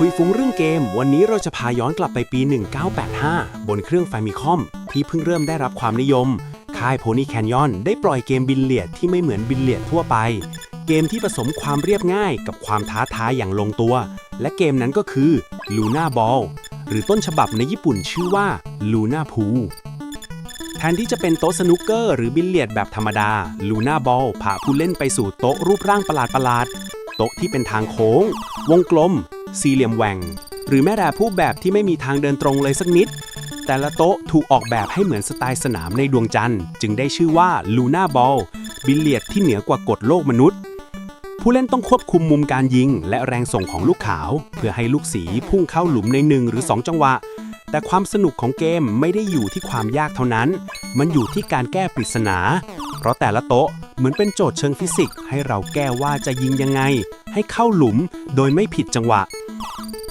คุยฟุ้งเรื่องเกม วันนี้เราจะพาย้อนกลับไปปี 1985 บนเครื่อง Famicom ที่เพิ่งเริ่มได้รับความนิยม ค่าย Pony Canyon ได้ปล่อยเกมบิลเลียดที่ไม่เหมือนบิลเลียดทั่วไป เกมที่ผสมความเรียบง่ายกับความท้าทายอย่างลงตัว และเกมนั้นก็คือ Luna Ball หรือต้นฉบับในญี่ปุ่นชื่อว่า Luna Pool แทนที่จะเป็นโต๊ะสนุกเกอร์หรือบิลเลียดแบบธรรมดาลูน่าบอลพาผู้เล่นไปสู่โต๊ะรูปร่างประหลาดๆ โต๊ะที่เป็นทางโค้ง วงกลม สี่เหลี่ยมแหว่ง หรือแม้แต่ผู้แบบที่ไม่มีทางเดินตรงเลยสักนิด แต่ละโต๊ะถูกออกแบบให้เหมือนสไตล์สนามในดวงจันทร์ จึงได้ชื่อว่าลูน่าบอลบิลเลียดที่เหนือกว่ากฎโลกมนุษย์ ผู้เล่นต้องควบคุมมุมการยิง และแรงส่งของลูกขาว เพื่อให้ลูกสีพุ่งเข้าหลุมในหนึ่งหรือ 2 จังหวะ แต่ความสนุกของเกมไม่ได้อยู่ที่ความยากเท่านั้น มันอยู่ที่การแก้ปริศนา เพราะแต่ละโต๊ะ เหมือนเป็นโจทย์เชิงฟิสิกส์ให้เราแก้ว่าจะยิงยังไง ให้เข้าหลุมโดยไม่ผิดจังหวะ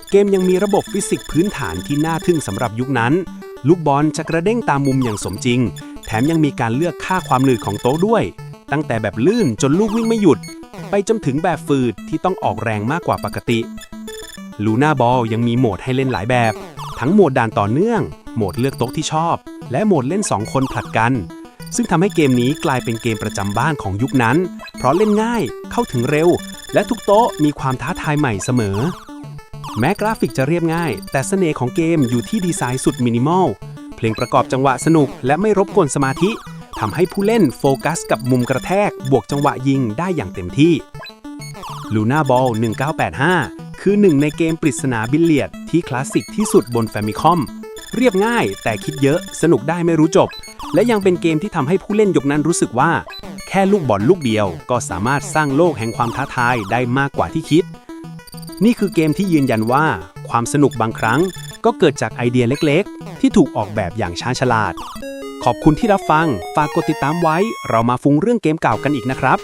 เกมยังมีระบบฟิสิกส์พื้นฐานที่น่าทึ่งสำหรับยุคนั้น ลูกบอลจะกระเด้งตามมุมอย่างสมจริง แถมยังมีการเลือกค่าความหนืดของโต๊ะด้วย ตั้งแต่แบบลื่นจนลูกวิ่งไม่หยุด ไปจนถึงแบบฝืดที่ต้องออกแรงมากกว่าปกติลูน่าบอลยังมีโหมดให้เล่นหลายแบบ ทั้งโหมดด่านต่อเนื่อง โหมดเลือกโต๊ะที่ชอบ และโหมดเล่น 2 คนผลัดกัน ซึ่งทำให้เกมนี้กลายเป็นเกมประจำบ้านของยุคนั้น เพราะเล่นง่าย เข้าถึงเร็ว และทุกโต๊ะมีความท้าทายใหม่เสมอ แม้กราฟิกจะเรียบง่าย แต่เสน่ห์ของเกมอยู่ที่ดีไซน์สุดมินิมอล เพลงประกอบจังหวะสนุกและไม่รบกวนสมาธิทำให้ผู้เล่นโฟกัสกับมุมกระแทก บวกจังหวะยิงได้อย่างเต็มที่ Luna Ball 1985 คือหนึ่งในเกมปริศนาบิลเลียดที่คลาสสิกที่สุดบน Famicom เรียบง่ายแต่คิดเยอะสนุกได้ไม่รู้จบ และยังเป็นเกมที่ทำให้ผู้เล่นยกนั้นรู้สึกว่า แค่ลูกบอลลูกเดียวก็สามารถสร้างโลกแห่งความท้าทายได้มากกว่าที่คิด นี่คือเกมที่ยืนยันว่า ความสนุกบางครั้ง ก็เกิดจากไอเดียเล็กๆ ที่ถูกออกแบบอย่างชาญฉลาด ขอบคุณที่รับฟัง ฝากกดติดตามไว้ เรามาฟุ้งเรื่องเกมเก่ากันอีกนะครับ